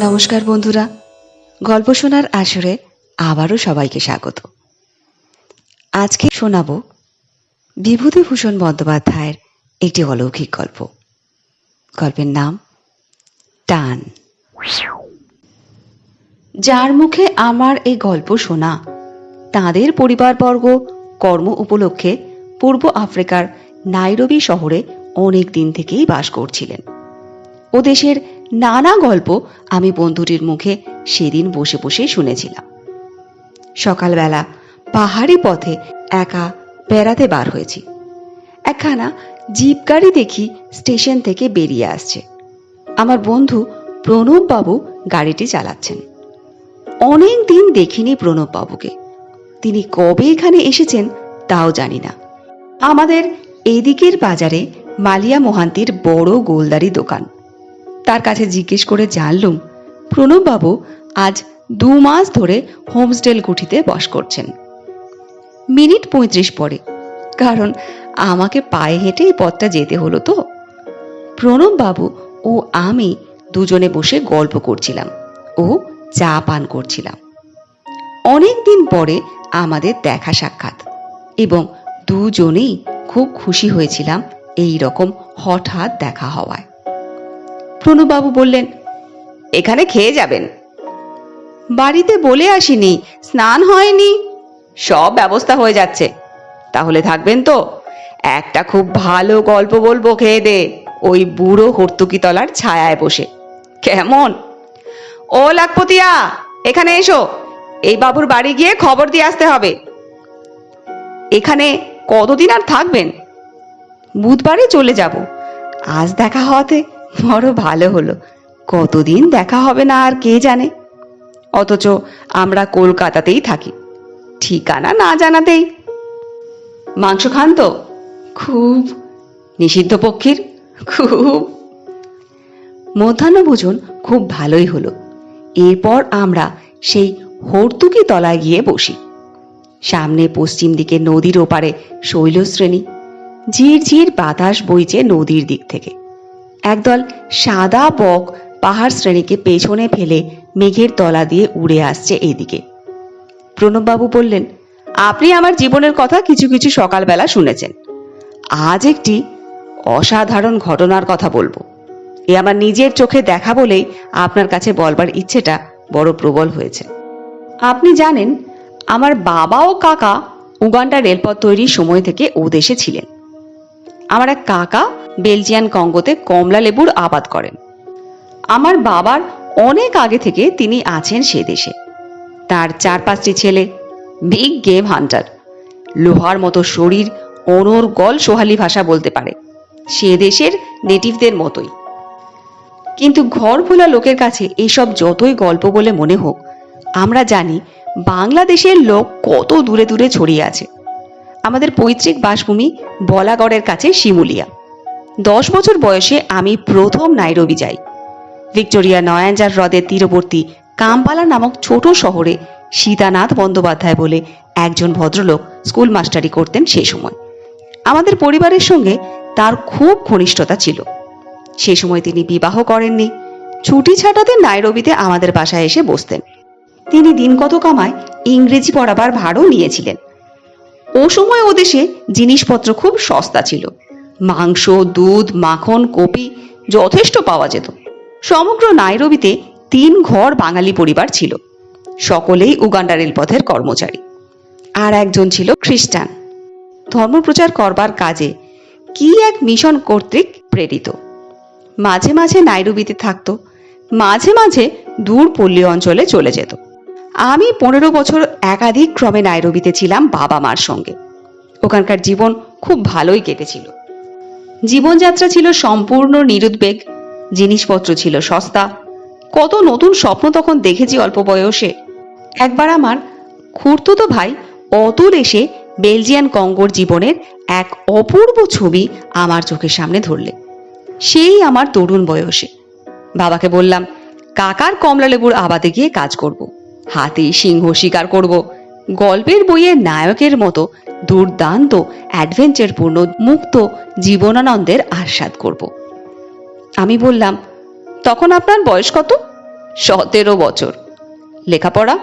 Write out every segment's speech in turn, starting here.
নমস্কার বন্ধুরা, গল্প শোনার আসরে আবারও সবাইকে স্বাগত। আজকে শোনাব বিভূতিভূষণ বন্দ্যোপাধ্যায়ের একটি অলৌকিক গল্প। গল্পের নাম টান। যার মুখে আমার এই গল্প শোনা, তাদের পরিবারবর্গ কর্ম উপলক্ষে পূর্ব আফ্রিকার নাইরোবি শহরে অনেক দিন থেকেই বাস করছিলেন। ও দেশের নানা গল্প আমি বন্ধুটির মুখে সেদিন বসে বসে শুনেছিলাম। সকালবেলা পাহাড়ি পথে একা বেড়াতে বার হয়েছি। একখানা জিপ গাড়ি দেখি স্টেশন থেকে বেরিয়ে আসছে। আমার বন্ধু প্রণব বাবু গাড়িটি চালাচ্ছেন। অনেক দিন দেখিনি প্রণব বাবুকে তিনি কবে এখানে এসেছেন তাও জানি না। আমাদের এদিকের বাজারে মালিয়া মোহান্তির বড় গোলদারি দোকান। তার কাছে জিজ্ঞেস করে জানলুম, প্রণববাবু আজ দু মাস ধরে হোমস্টেল কুঠিতে বস করছেন। মিনিট পঁয়ত্রিশ পরে, কারণ আমাকে পায়ে হেঁটে এই পথটা যেতে হলো তো। প্রণববাবু ও আমি দুজনে বসে গল্প করছিলাম ও চা পান করছিলাম। অনেক দিন পরে আমাদের দেখা সাক্ষাৎ এবং দুজনেই খুব খুশি হয়েছিলাম এই রকম হঠাৎ দেখা হওয়ায়। প্রণববাবু বললেন এখানে খেয়ে যাবেন। বাড়িতে বলে আসিনি স্নান হয়নি। সব ব্যবস্থা হয়ে যাচ্ছে। তাহলে থাকবেন তো। একটা খুব ভালো গল্প বলব খেয়ে দে ওই বুড়ো হর্তুকি তলার ছায়ায় বসে। কেমন? ও লাখপতিয়া এখানে এসো। এই বাবুর বাড়ি গিয়ে খবর দিয়ে আসতে হবে। এখানে কতদিন আর থাকবেন? বুধবারে চলে যাব। আজ দেখা হওয়াতে বড় ভালো হলো। কতদিন দেখা হবে না আর কে জানে। অথচ আমরা কলকাতাতেই থাকি। ঠিকানা না জানাতেই। মাংস খান তো? খুব। নিষিদ্ধ পক্ষীর? খুব। মধ্যাহ্নভোজন খুব ভালোই হলো। এরপর আমরা সেই হর্তুকি তলায় গিয়ে বসি। সামনে পশ্চিম দিকে নদীর ওপারে শৈলশ্রেণী। ঝির ঝির বাতাস বইছে নদীর দিক থেকে। একদল সাদা বক পাহাড় শ্রেণীকে পেছনে ফেলে মেঘের তলা দিয়ে উড়ে আসছে এদিকে। প্রণববাবু বললেন, আপনি আমার জীবনের কথা কিছু কিছু সকালবেলা শুনেছেন। আজ একটি অসাধারণ ঘটনার কথা বলব। এ আমার নিজের চোখে দেখা বলেই আপনার কাছে বলবার ইচ্ছেটা বড় প্রবল হয়েছে। আপনি জানেন, আমার বাবা ও কাকা উগান্ডা রেলপথ তৈরির সময় থেকে ও দেশে ছিলেন। আমার এক কাকা বেলজিয়ান কঙ্গোতে কমলা লেবুর আবাদ করেন। আমার বাবার অনেক আগে থেকে তিনি আছেন সে দেশে। তার চার পাঁচটি ছেলে, বিগ গেম হান্টার। লোহার মতো শরীর অনর গল সোহালি ভাষা বলতে পারে। সে দেশের নেটিভদের মতোই। কিন্তু ঘর ভোলা লোকের কাছে এসব যতই গল্প বলে মনে হোক, আমরা জানি বাংলাদেশের লোক কত দূরে দূরে ছড়িয়ে আছে। আমাদের পৈতৃক বাসভূমি বলাগড়ের কাছে শিমুলিয়া। দশ বছর বয়সে আমি প্রথম নাইরবি যাই। ভিক্টোরিয়া নয়াঞ্জার হ্রদের তীরবর্তী কামপালা নামক ছোট শহরে সীতানাথ বন্দ্যোপাধ্যায় বলে একজন ভদ্রলোক স্কুল মাস্টারি করতেন সে সময়। আমাদের পরিবারের সঙ্গে তার খুব ঘনিষ্ঠতা ছিল। সে সময় তিনি বিবাহ করেননি। ছুটি ছাটাতে নাইরবিতে আমাদের বাসায় এসে বসতেন। তিনি দিন কত কামায় ইংরেজি পড়াবার ভাড়ও নিয়েছিলেন। ও সময় ও দেশে জিনিসপত্র খুব সস্তা ছিল। মাংস, দুধ, মাখন, কপি যথেষ্ট পাওয়া যেত। সমগ্র নাইরবিতে তিন ঘর বাঙালি পরিবার ছিল। সকলেই উগান্ডা রেলপথের কর্মচারী। আর একজন ছিল খ্রিস্টান। ধর্মপ্রচার করবার কাজে কি এক মিশন কর্তৃক প্রেরিত। মাঝে মাঝে নাইরুবিতে থাকতো, মাঝে মাঝে দূর পল্লী অঞ্চলে চলে যেত। আমি পনেরো বছর একাধিক ক্রমে নাইরবিতে ছিলাম বাবা মার সঙ্গে। ওখানকার জীবন খুব ভালোই কেটেছিল। জীবনযাত্রা ছিল সম্পূর্ণ নিরুদ্বেগ। জিনিসপত্র ছিল সস্তা। কত নতুন স্বপ্ন তখন দেখেছি অল্প বয়সে। একবার আমার খুড়তুতো ভাই অতুল এসে বেলজিয়ান কঙ্গোর জীবনের এক অপূর্ব ছবি আমার চোখের সামনে ধরলে। সেই আমার তরুণ বয়সে। বাবাকে বললাম, কাকার কমলা লেবুর আবাদে গিয়ে কাজ করব। হাতি সিংহ শিকার করব। গল্পের বইয়ের নায়কের মতো দুর্দান্ত অ্যাডভেঞ্চারপূর্ণ মুক্ত জীবনানন্দের আস্বাদ করব। আমি বললাম, তখন আপনার বয়স কত? সতেরো বছর। লেখাপড়া?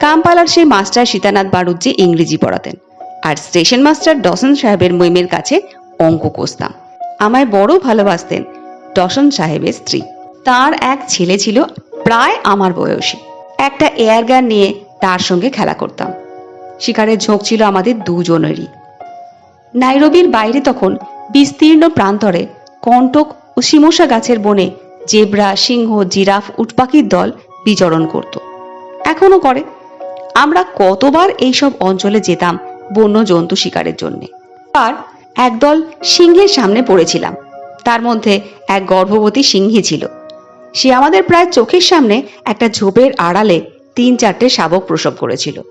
কামপালার সেই মাস্টার সীতানাথ বাড়ুজ্জি ইংরেজি পড়াতেন। আর স্টেশন মাস্টার ডসন সাহেবের মইমের কাছে অঙ্ক কষতাম। আমায় বড় ভালোবাসতেন ডসন সাহেবের স্ত্রী। তার এক ছেলে ছিল প্রায় আমার বয়সী। একটা এয়ার গান নিয়ে তার সঙ্গে খেলা করতাম। শিকারের ঝোঁক ছিল আমাদের দুজনেরই। নাইরবির বাইরে তখন বিস্তীর্ণ প্রান্তরে কণ্টক ও শিমশা গাছের বনে জেব্রা, সিংহ, জিরাফ, উটপাখির দল বিচরণ করত। এখনও করে। আমরা কতবার এইসব অঞ্চলে যেতাম বন্য জন্তু শিকারের জন্য। আর একদল সিংহের সামনে পড়েছিলাম। তার মধ্যে এক গর্ভবতী সিংহী ছিল। সে আমাদের প্রায় চোখের সামনে একটা ঝোপের আড়ালে তিন চারটে শাবক প্রসব করেছিল।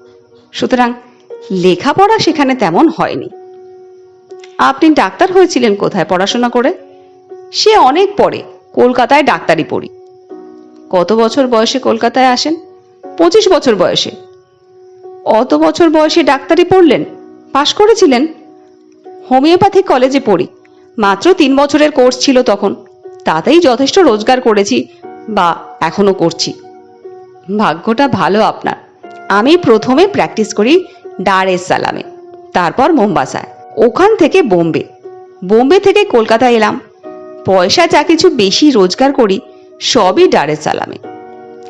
সুতরাং লেখাপড়া সেখানে তেমন হয়নি। আপনি ডাক্তার হয়েছিলেন কোথায় পড়াশোনা করে? সে অনেক পরে কলকাতায় ডাক্তারি পড়ি। কত বছর বয়সে কলকাতায় আসেন? পঁচিশ বছর বয়সে। অত বছর বয়সে ডাক্তারি পড়লেন? পাশ করেছিলেন? হোমিওপ্যাথি কলেজে পড়ি। মাত্র তিন বছরের কোর্স ছিল তখন। তাতেই যথেষ্ট রোজগার করেছি বা এখনও করছি। ভাগ্যটা ভালো আপনার। আমি প্রথমে প্র্যাকটিস করি ডার এস সালামে তারপর মোম্বাসায় ওখান থেকে বোম্বে বোম্বে থেকে কলকাতা এলাম। পয়সা যা কিছু বেশি রোজগার করি, সবই ডার এস সালামে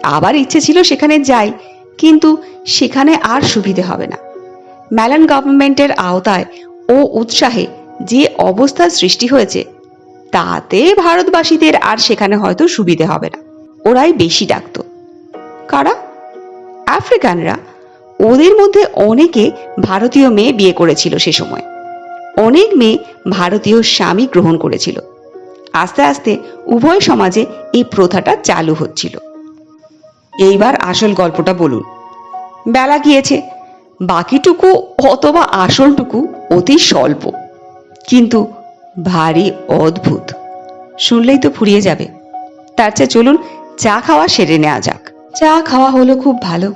আবার ইচ্ছে ছিল সেখানে যাই, কিন্তু সেখানে আর সুবিধে হবে না। ম্যালান গভর্নমেন্টের আওতায় ও উৎসাহে যে অবস্থার সৃষ্টি হয়েছে, তাতে ভারতবাসীদের আর সেখানে হয়তো সুবিধে হবে না। ওরাই বেশি ডাকতো। কারা? আফ্রিকানরা। ওদের মধ্যে অনেকে ভারতীয় মেয়ে বিয়ে করেছিল সে সময়। অনেক মেয়ে ভারতীয় স্বামী গ্রহণ করেছিল। আস্তে আস্তে উভয় সমাজে এই প্রথাটা চালু হচ্ছিল। এইবার আসল গল্পটা বলুন। বেলা গিয়েছে। বাকিটুকু অথবা আসলটুকু অতি স্বল্প। কিন্তু ভারী অদ্ভুত। শুনলেই তো ফুরিয়ে যাবে। তার চেয়ে চলুন চা খাওয়া সেরে নেওয়া যাক। চা খাওয়া হলো খুব ভালো।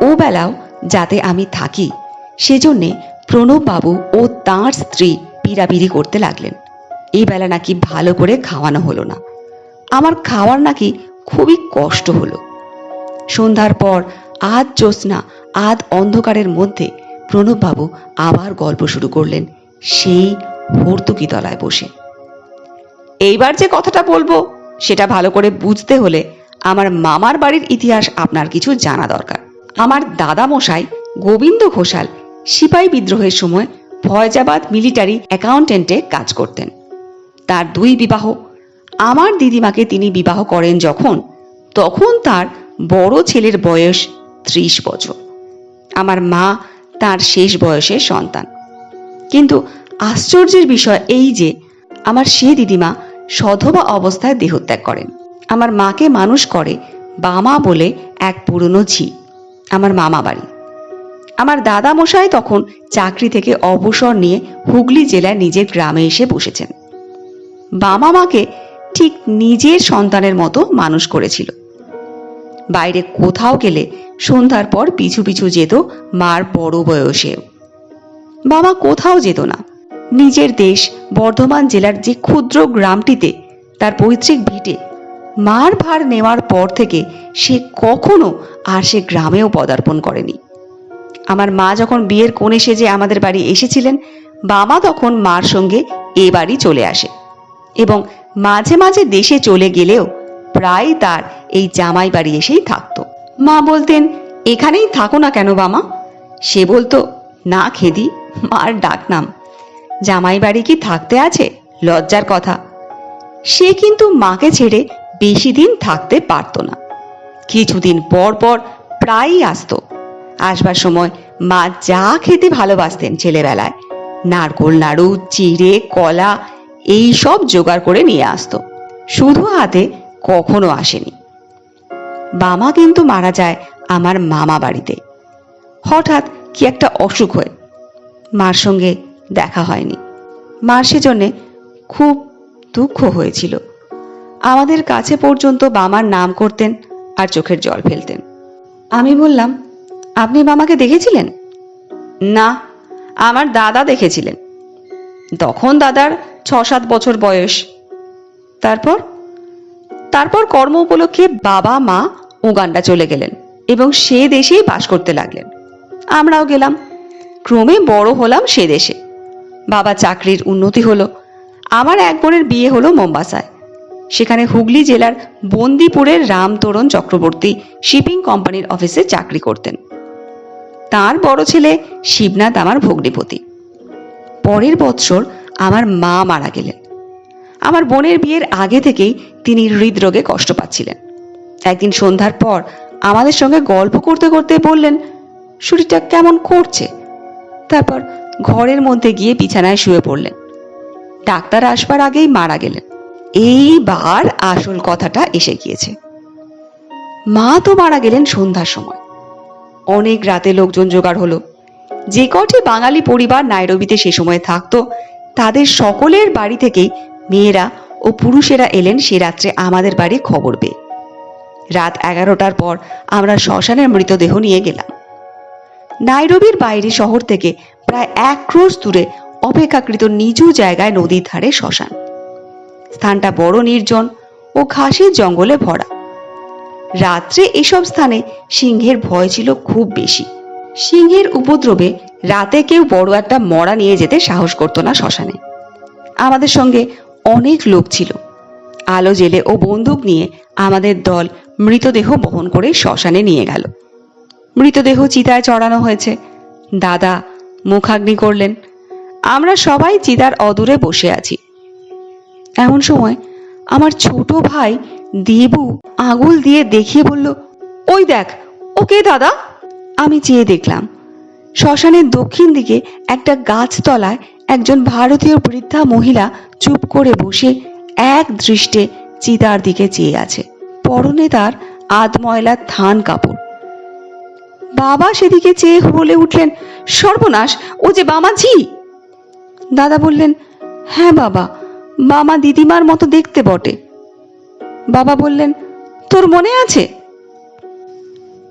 ও বেলাও যাতে আমি থাকি, সেজন্যে প্রণববাবু ও তাঁর স্ত্রী পিড়াপিড়ি করতে লাগলেন। এই বেলা নাকি ভালো করে খাওয়ানো হলো না। আমার খাওয়ার নাকি খুবই কষ্ট হলো। সন্ধ্যার পর আধ জ্যোৎস্না, আধ অন্ধকারের মধ্যে প্রণববাবু আবার গল্প শুরু করলেন সেই ভর্তুকি তলায় বসে। এইবার যে কথাটা বলব, সেটা ভালো করে বুঝতে হলে আমার মামার বাড়ির ইতিহাস আপনার কিছু জানা দরকার। আমার দাদা মশাই গোবিন্দ ঘোষাল সিপাহী বিদ্রোহের সময় ফয়জাবাদ মিলিটারি অ্যাকাউন্টেন্টে কাজ করতেন। তার দুই বিবাহ। আমার দিদিমাকে তিনি বিবাহ করেন যখন, তখন তার বড় ছেলের বয়স ত্রিশ বছর। আমার মা তার শেষ বয়সের সন্তান। কিন্তু আশ্চর্যের বিষয় এই যে, আমার সে দিদিমা সধবা অবস্থায় দেহত্যাগ করেন। আমার মাকে মানুষ করে বামা বলে এক পুরনো ঝি, আমার মামা বাড়ি। আমার দাদা মশাই তখন চাকরি থেকে অবসর নিয়ে হুগলি জেলায় নিজের গ্রামে এসে বসেছেন। বামা মাকে ঠিক নিজের সন্তানের মতো মানুষ করেছিল। বাইরে কোথাও গেলে সন্ধ্যার পর পিছু পিছু যেত মার বড় বয়সেও। বাবা কোথাও যেত না। নিজের দেশ বর্ধমান জেলার যে ক্ষুদ্র গ্রামটিতে তার পৈতৃক ভিটে মার ভার নেওয়ার পর থেকে সে কখনো আর সে গ্রামেও পদার্পণ করেনি। আমার মা যখন বিয়ের কোণে সেজে আমাদের বাড়ি এসেছিলেন, বাবা তখন মার সঙ্গে এ বাড়ি চলে আসে এবং মাঝে মাঝে দেশে চলে গেলেও প্রায় তার এই জামাই বাড়ি এসেই থাকতো। মা বলতেন, এখানেই থাকো না কেন বামা সে বলতো, না খেদি, মার ডাক নাম জামাই বাড়ি কি থাকতে আছে? লজ্জার কথা। সে কিন্তু মাকে ছেড়ে বেশি দিন থাকতে পারতো না। কিছুদিন পর পর প্রায়ই আসতো। আসবার সময় মা যা খেতে ভালোবাসতেন ছেলেবেলায়, নারকোল, নাড়ু, চিড়ে, কলা, এই সব জোগাড় করে নিয়ে আসতো। শুধু হাতে কখনো আসেনি। বামা কিন্তু মারা যায় আমার মামা বাড়িতে। হঠাৎ কি একটা অসুখ হয়। মার সঙ্গে দেখা হয়নি। মার সেজন্যে খুব দুঃখ হয়েছিল। আমাদের কাছে পর্যন্ত বামার নাম করতেন আর চোখের জল ফেলতেন। আমি বললাম, আপনি বামাকে দেখেছিলেন? না, আমার দাদা দেখেছিলেন। তখন দাদার ছ সাত বছর বয়স। তারপর? তারপর কর্ম উপলক্ষে বাবা, মা উগান্ডা চলে গেলেন এবং সে দেশেই বাস করতে লাগলেন। আমরাও গেলাম। ক্রমে বড় হলাম সে দেশে। বাবা চাকরির উন্নতি হলো। আমার এক বোনের বিয়ে হলো মোম্বাসায়। সেখানে হুগলি জেলার বন্দিপুরের রামতরণ চক্রবর্তী শিপিং কোম্পানির অফিসে চাকরি করতেন। তার বড় ছেলে শিবনাথ আমার ভগ্নিপতি। পরের বৎসর আমার মা মারা গেলেন। আমার বোনের বিয়ের আগে থেকেই তিনি হৃদরোগে কষ্ট পাচ্ছিলেন। একদিন সন্ধ্যার পর আমাদের সঙ্গে গল্প করতে করতে বললেন, শরীরটা কেমন করছে? তারপর ঘরের মধ্যে গিয়ে বিছানায় শুয়ে পড়লেন। ডাক্তার আসবার আগেই মারা গেলেন। এইবার আসল কথাটা এসে গিয়েছে। মা তো মারা গেলেন সন্ধ্যার সময়। অনেক রাতে লোকজন জোগাড় হলো। যে কটি বাঙালি পরিবার নাইরবিতে সে সময় থাকতো, তাদের সকলের বাড়ি থেকেই মেয়েরা ও পুরুষেরা এলেন সে রাত্রে আমাদের বাড়ি খবর পেয়ে। রাত এগারোটার পর আমরা শ্মশানের মৃতদেহ নিয়ে গেলাম। নাইরবির বাইরে শহর থেকে প্রায় এক ক্রোশ দূরে অপেক্ষাকৃত নিচু জায়গায় নদীর ধারে শ্মশান। স্থানটা বড় নির্জন ও ঘাসের জঙ্গলে ভরা। রাত্রে এসব স্থানে সিংহের ভয় ছিল খুব বেশি। সিংহের উপদ্রবে রাতে কেউ বড় একটা মরা নিয়ে যেতে সাহস করতো না শ্মশানে। আমাদের সঙ্গে অনেক লোক ছিল। আলো, জেলে ও বন্দুক নিয়ে আমাদের দল মৃতদেহ বহন করে শ্মশানে নিয়ে গেল। মৃতদেহ চিতায় চড়ানো হয়েছে। দাদা মুখাগ্নি করলেন, আমরা সবাই চিতার অদূরে বসে আছি। এমন সময় আমার ছোট ভাই দেবু আঙুল দিয়ে দেখিয়ে বলল, ওই দেখ ওকে দাদা? আমি চেয়ে দেখলাম, শ্মশানের দক্ষিণ দিকে একটা গাছতলায় একজন ভারতীয় বৃদ্ধা মহিলা চুপ করে বসে এক দৃষ্টে চিতার দিকে চেয়ে আছে। পরনে তার আধময়লা থান কাপড়। বাবা সেদিকে চেয়ে বলে উঠলেন, সর্বনাশ, ও যে বামাঝি দাদা বললেন হ্যাঁ বাবা বামা দিদিমার মতো দেখতে বটে। বাবা বললেন, তোর মনে আছে?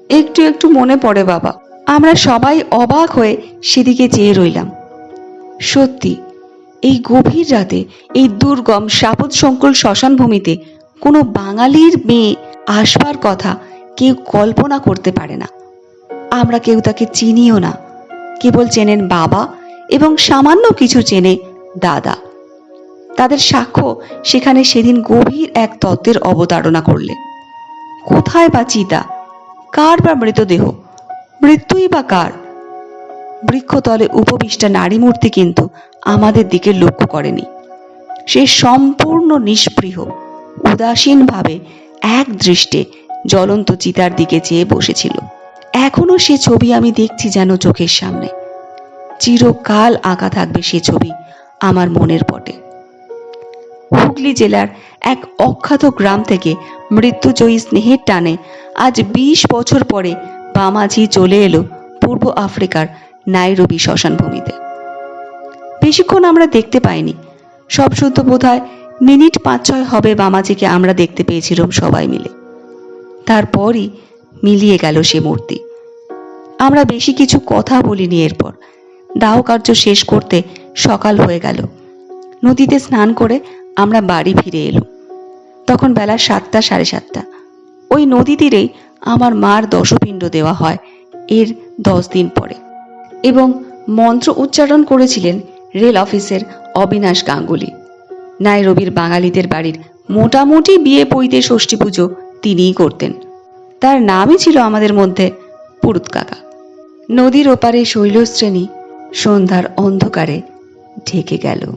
একটু একটু মনে পড়ে বাবা। আমরা সবাই অবাক হয়ে সেদিকে চেয়ে রইলাম। সত্যি, এই গভীর রাতে এই দুর্গম সাপদ সংকুল শ্মশান ভূমিতে কোনো বাঙালির মেয়ে আসবার কথা কেউ কল্পনা করতে পারে না। আমরা কেউ তাকে চিনিও না। কেবল চেনেন বাবা এবং সামান্য কিছু চেনে দাদা। তাদের সাক্ষ্য সেখানে সেদিন গভীর এক তত্ত্বের অবতারণা করলে। কোথায় বা চিতা? কার বা মৃতদেহ? মৃত্যুই বা কার? বৃক্ষতলে উপবিষ্টা নারী মূর্তি কিন্তু আমাদের দিকে লক্ষ্য করেনি। সে সম্পূর্ণ নিষ্পৃহ, উদাসীনভাবে এক দৃষ্টে জ্বলন্ত চিতার দিকে চেয়ে বসেছিল। এখনও সে ছবি আমি দেখছি যেন চোখের সামনে। চিরকাল আঁকা থাকবে সে ছবি আমার মনের পটে। হুগলি জেলার এক অখ্যাত গ্রাম থেকে মৃত্যুজয়ী স্নেহের টানে আজ বিশ বছর পরে বামাঝি চলে এলো পূর্ব আফ্রিকার নাইরবি শ্মশান ভূমিতে বেশিক্ষণ আমরা দেখতে পাইনি। সব শুদ্ধ বোধ হয় মিনিট পাঁচ ছয় হবে বামাজিকে আমরা দেখতে পেয়েছিলাম সবাই মিলে। তারপরই মিলিয়ে গেল সে মূর্তি। আমরা বেশি কিছু কথা বলিনি এরপর। দাহ কার্য শেষ করতে সকাল হয়ে গেল। নদীতে স্নান করে আমরা বাড়ি ফিরে এলো। তখন বেলা সাতটা, সাড়ে সাতটা। ওই নদী তীরেই আমার মার দশপিণ্ড দেওয়া হয় এর দশ দিন পরে। এবং মন্ত্র উচ্চারণ করেছিলেন রেল অফিসের অবিনাশ গাঙ্গুলি। নাইরবির বাঙালিদের বাড়ির মোটামুটি বিয়ে পইতে ষষ্ঠী পুজো তিনিই করতেন। তার নামই ছিল আমাদের মধ্যে পুরুত কাকা। নদীর ওপারে শৈলশ্রেণী সন্ধ্যার অন্ধকারে ঢেকে গেল।